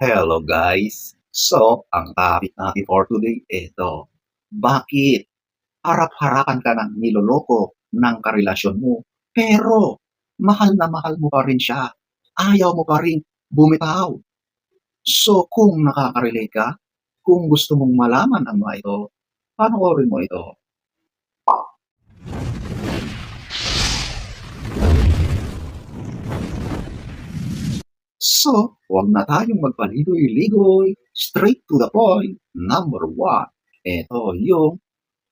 Hello guys! So, ang topic natin for today, ito. Bakit harap-harapan ka ng niloloko ng karelasyon mo, pero mahal na mahal mo pa rin siya, ayaw mo pa rin bumitaw. So, kung nakaka-relate ka, kung gusto mong malaman ang mga ito, panoorin mo ito. So, huwag na tayong magpaligoy-ligoy. Straight to the point. Number one. Ito yung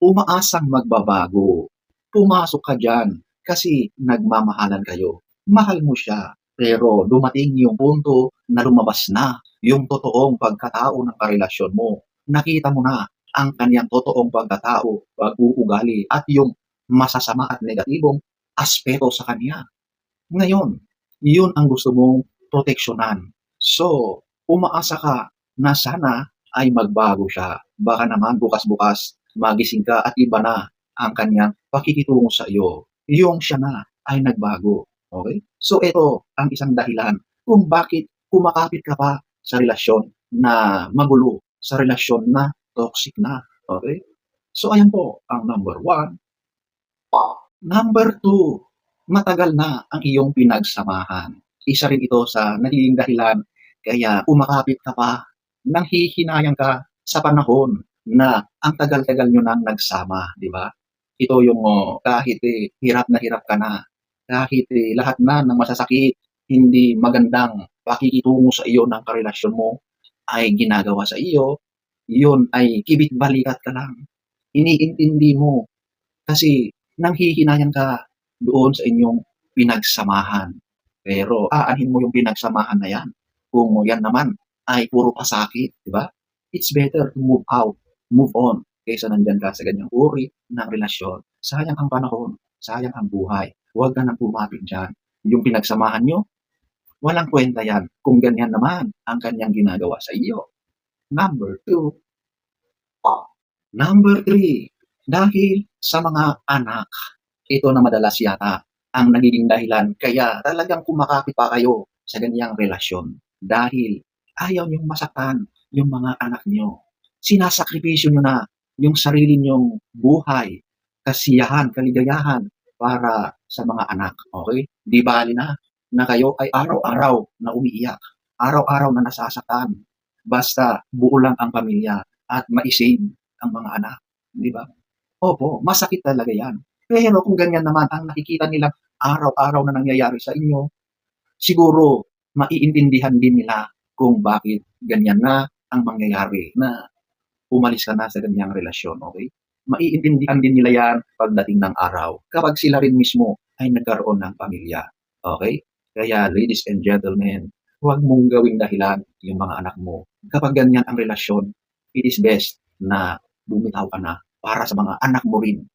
umaasang magbabago. Pumasok ka dyan kasi nagmamahalan kayo. Mahal mo siya. Pero dumating yung punto na lumabas na yung totoong pagkatao ng karelasyon mo. Nakita mo na ang kanyang totoong pagkatao, pag-uugali, at yung masasama at negatibong aspeto sa kanya. Ngayon, yun ang gusto mong proteksyonan. So, umaasa ka na sana ay magbago siya. Baka naman bukas-bukas magising ka at iba na ang kanyang pakikitungo sa iyo. Yung siya na ay nagbago. Okay? So, ito ang isang dahilan kung bakit kumakapit ka pa sa relasyon na magulo, sa relasyon na toxic na. Okay? So, ayan po ang number one. Number two, matagal na ang iyong pinagsamahan isa rin ito sa nagiging dahilan kaya umakapit ka pa, nang hihinayang ka sa panahon na ang tagal-tagal nyo nang nagsama, di ba? Ito yung oh, kahit eh, hirap na hirap ka na, kahit eh, lahat na ng masasakit, hindi magandang pakikitungo sa iyo ng karelasyon mo ay ginagawa sa iyo, yun ay kibit-balikat ka lang. Iniintindi mo kasi nang hihinayang ka doon sa inyong pinagsamahan. Pero aanhin mo yung pinagsamahan na yan. Kung yan naman ay puro pasakit, di ba? It's better to move out, move on, kaysa nandyan ka sa ganyang uri ng relasyon. Sayang ang panahon, sayang ang buhay. Huwag ka nang pumapit dyan. Yung pinagsamahan nyo, walang kwenta yan kung ganyan naman ang kanyang ginagawa sa iyo. Number two. Number three, dahil sa mga anak, ito na madalas yata ang nagiging dahilan kaya talagang kumakapit pa kayo sa ganyang relasyon dahil ayaw niyong masaktan yung mga anak niyo. Sinasakripisyo niyo na yung sarili niyong buhay, kasiyahan, kaligayahan para sa mga anak. Okay? Di bali na na kayo ay araw-araw na umiiyak, araw-araw na nasasaktan. Basta buo lang ang pamilya at maisave ang mga anak. Di ba? Opo, masakit talaga yan. Pero kung ganyan naman ang nakikita nilang araw-araw na nangyayari sa inyo, siguro maiintindihan din nila kung bakit ganyan na ang mangyayari na umalis ka na sa ganyang relasyon, okay? Maiintindihan din nila yan pagdating ng araw kapag sila rin mismo ay nagkaroon ng pamilya, okay? Kaya ladies and gentlemen, huwag mong gawing dahilan yung mga anak mo. Kapag ganyan ang relasyon, it is best na bumitaw ka na para sa mga anak mo rin.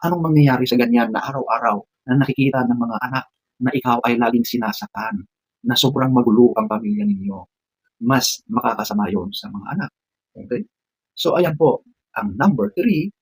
Anong mangyayari sa ganyan na araw-araw na nakikita ng mga anak na ikaw ay laging sinasaktan, na sobrang magulo ang pamilya ninyo? Mas makakasama yon sa mga anak. Okay? So, ayan po, ang number three.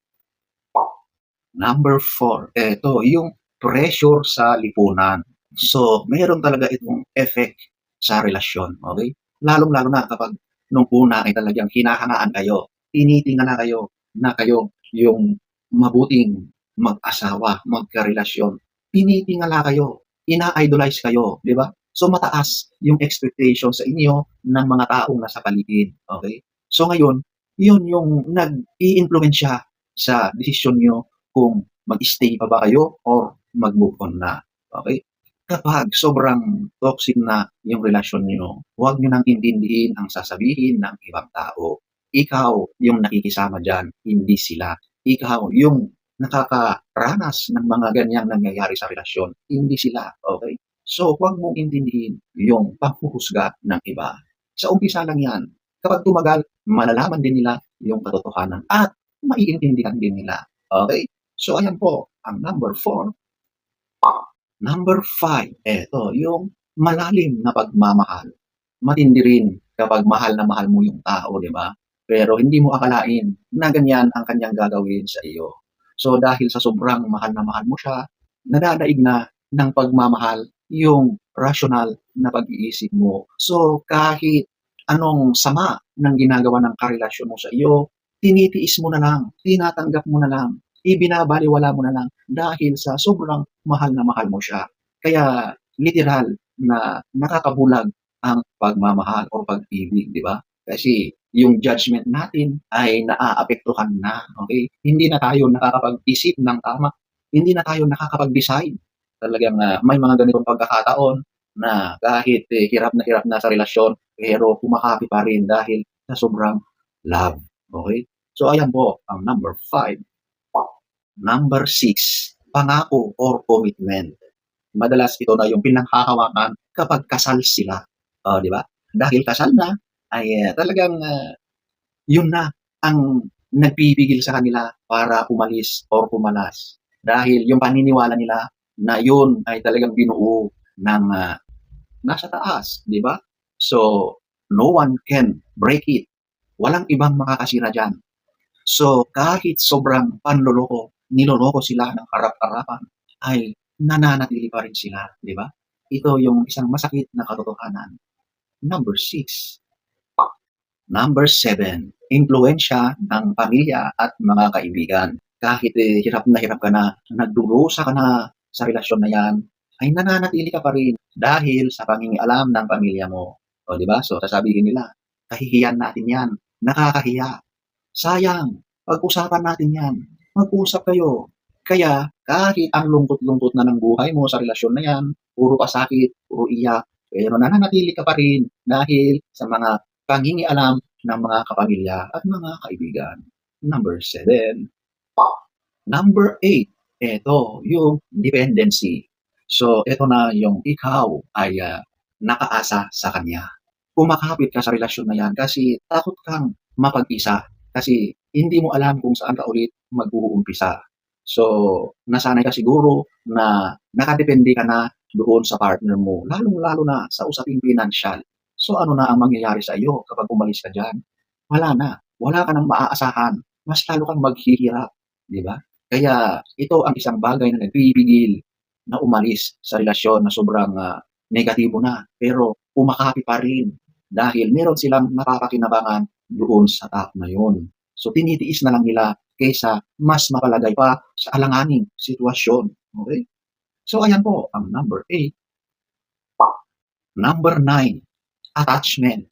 Number four, ito, yung pressure sa lipunan. So, mayroon talaga itong effect sa relasyon. Okay? Lalong-lalo na kapag nung una ay talagang hinahangaan kayo, tinitingnan na kayo na kayo yung mabuting mag-asawa, magkarelasyon. Tinitingala kayo, ina-idolize kayo, di ba? So mataas yung expectation sa inyo ng mga taong nasa paligid. Okay? So ngayon, yun yung nag-i-influensya sa desisyon nyo kung mag-stay pa ba kayo or mag-move on na. Okay? Kapag sobrang toxic na yung relasyon nyo, huwag nyo nang intindihin ang sasabihin ng ibang tao. Ikaw yung nakikisama dyan, hindi sila. Ikaw yung nakakaranas ng mga ganyang nangyayari sa relasyon, hindi sila. Okay? So, huwag mong intindihin yung panghuhusga ng iba. Sa umpisa lang yan. Kapag tumagal, malalaman din nila yung katotohanan at maiintindihan din nila. Okay? So, ayan po, ang number four. Number five, eto, yung malalim na pagmamahal. Matindi rin kapag mahal na mahal mo yung tao, di ba? Pero hindi mo akalain na ganyan ang kanyang gagawin sa iyo. So dahil sa sobrang mahal na mahal mo siya, nadadaig na ng pagmamahal yung rational na pag-iisip mo. So kahit anong sama ng ginagawa ng karelasyon mo sa iyo, tinitiis mo na lang, tinatanggap mo na lang, ibinabaliwala mo na lang dahil sa sobrang mahal na mahal mo siya. Kaya literal na nakakabulag ang pagmamahal o pag-ibig, di ba? Kasi yung judgment natin ay naaapektuhan na, okay? Hindi na tayo nakakapag-isip ng tama, hindi na tayo nakakapag-decide. Talagang uh, may mga ganitong pagkakataon na kahit eh, hirap na hirap na sa relasyon, pero kumakapi pa rin dahil sa sobrang love. Okay? So ayan po, ang number five. Number six, pangako or commitment. Madalas ito na yung pinanghahawakan kapag kasal sila. Uh, di ba? Dahil kasal na, ay uh, talagang uh, yun na ang nagpipigil sa kanila para umalis or pumalas. Dahil yung paniniwala nila na yun ay talagang binuo ng uh, nasa taas, di ba? So, no one can break it. Walang ibang makakasira dyan. So, kahit sobrang panloloko, niloloko sila ng harap-harapan, ay nananatili pa rin sila, di ba? Ito yung isang masakit na katotohanan. Number six. Number seven, impluensya ng pamilya at mga kaibigan. Kahit eh, hirap na hirap ka na, nagdurusa ka na sa relasyon na yan, ay nananatili ka pa rin dahil sa pangingialam ng pamilya mo. O, di ba? So, sasabihin nila, kahihiyan natin yan. Nakakahiya. Sayang. Pag-usapan natin yan. Mag-usap kayo. Kaya, kahit ang lungkot-lungkot na ng buhay mo sa relasyon na yan, puro pasakit, puro iyak, pero nananatili ka pa rin dahil sa mga pangingialam ng mga kapamilya at mga kaibigan. Number seven. Number eight, ito yung dependency. So, ito na yung ikaw ay uh, nakaasa sa kanya. Kumakapit ka sa relasyon na yan kasi takot kang mapag-isa kasi hindi mo alam kung saan ka ulit mag-uumpisa. So, nasanay ka siguro na nakadepende ka na doon sa partner mo, lalong-lalo na sa usaping financial. So, ano na ang mangyayari sa iyo kapag umalis ka dyan? Wala na. Wala ka nang maaasahan. Mas lalo kang maghihirap. Di ba? Kaya ito ang isang bagay na nagpipigil na umalis sa relasyon na sobrang uh, negatibo na. Pero umakapi pa rin dahil meron silang nakakakinabangan doon sa tao na yun. So tinitiis na lang nila kaysa mas mapalagay pa sa alanganing sitwasyon. Okay? So ayan po ang number 8. Number 9, attachment.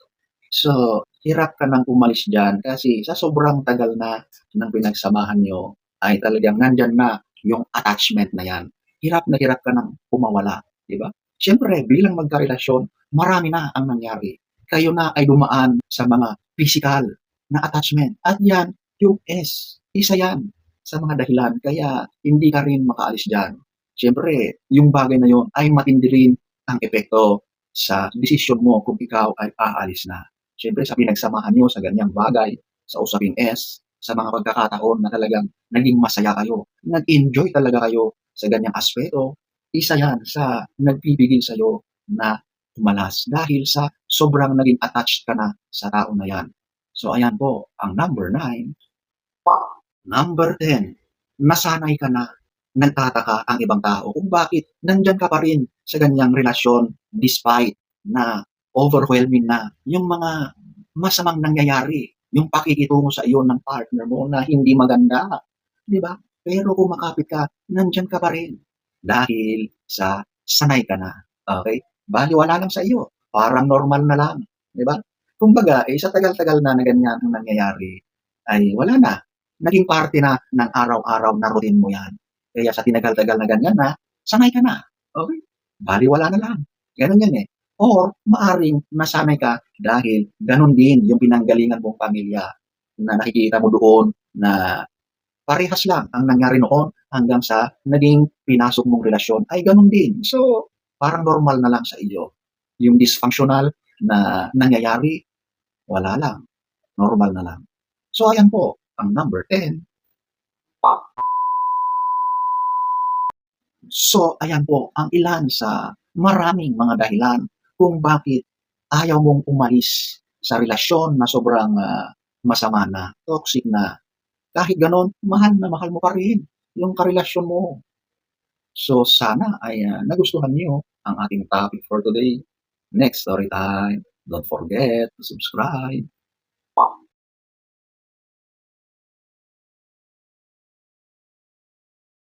So, hirap ka nang umalis dyan kasi sa sobrang tagal na ng pinagsamahan nyo ay talagang nandyan na yung attachment na yan. Hirap na hirap ka nang umawala. Di ba? Siyempre, bilang magkarelasyon, marami na ang nangyari. Kayo na ay dumaan sa mga physical na attachment. At yan, yung S, isa yan sa mga dahilan. Kaya hindi ka rin makaalis dyan. Siyempre, yung bagay na yon ay matindi rin ang epekto sa desisyon mo kung ikaw ay aalis na. Siyempre, sa pinagsamahan niyo sa ganyang bagay, sa usaping S, sa mga pagkakataon na talagang naging masaya kayo, nag-enjoy talaga kayo sa ganyang aspeto, isa yan sa nagpipigil sa'yo na tumalas dahil sa sobrang naging attached ka na sa tao na yan. So ayan po, ang number 9. Number 10, nasanay ka na, nagtataka ang ibang tao kung bakit nandyan ka pa rin sa ganyang relasyon despite na overwhelming na yung mga masamang nangyayari, yung pakikitungo sa iyo ng partner mo na hindi maganda. Di ba? Pero kung makapit ka, nandyan ka pa rin. Dahil sa sanay ka na. Okay? Bali, wala lang sa iyo. Parang normal na lang. Di ba? Kumbaga, eh, sa tagal-tagal na na ganyan ang nangyayari, ay wala na. Naging parte na ng araw-araw na routine mo yan. Kaya sa tinagal-tagal na ganyan na, sanay ka na. Okay? Bali, wala na lang. Ganun yan eh. Or, maaring nasanay ka dahil ganun din yung pinanggalingan mong pamilya na nakikita mo doon na parehas lang ang nangyari noon hanggang sa naging pinasok mong relasyon ay ganun din. So, parang normal na lang sa iyo. Yung dysfunctional na nangyayari, wala lang. Normal na lang. So, ayan po, ang number 10. So, ayan po, ang ilan sa maraming mga dahilan kung bakit ayaw mong umalis sa relasyon na sobrang uh, masama na, toxic na. Kahit ganon, mahal na mahal mo pa rin yung karelasyon mo. So, sana ay uh, nagustuhan niyo ang ating topic for today. Next story time. Don't forget to subscribe.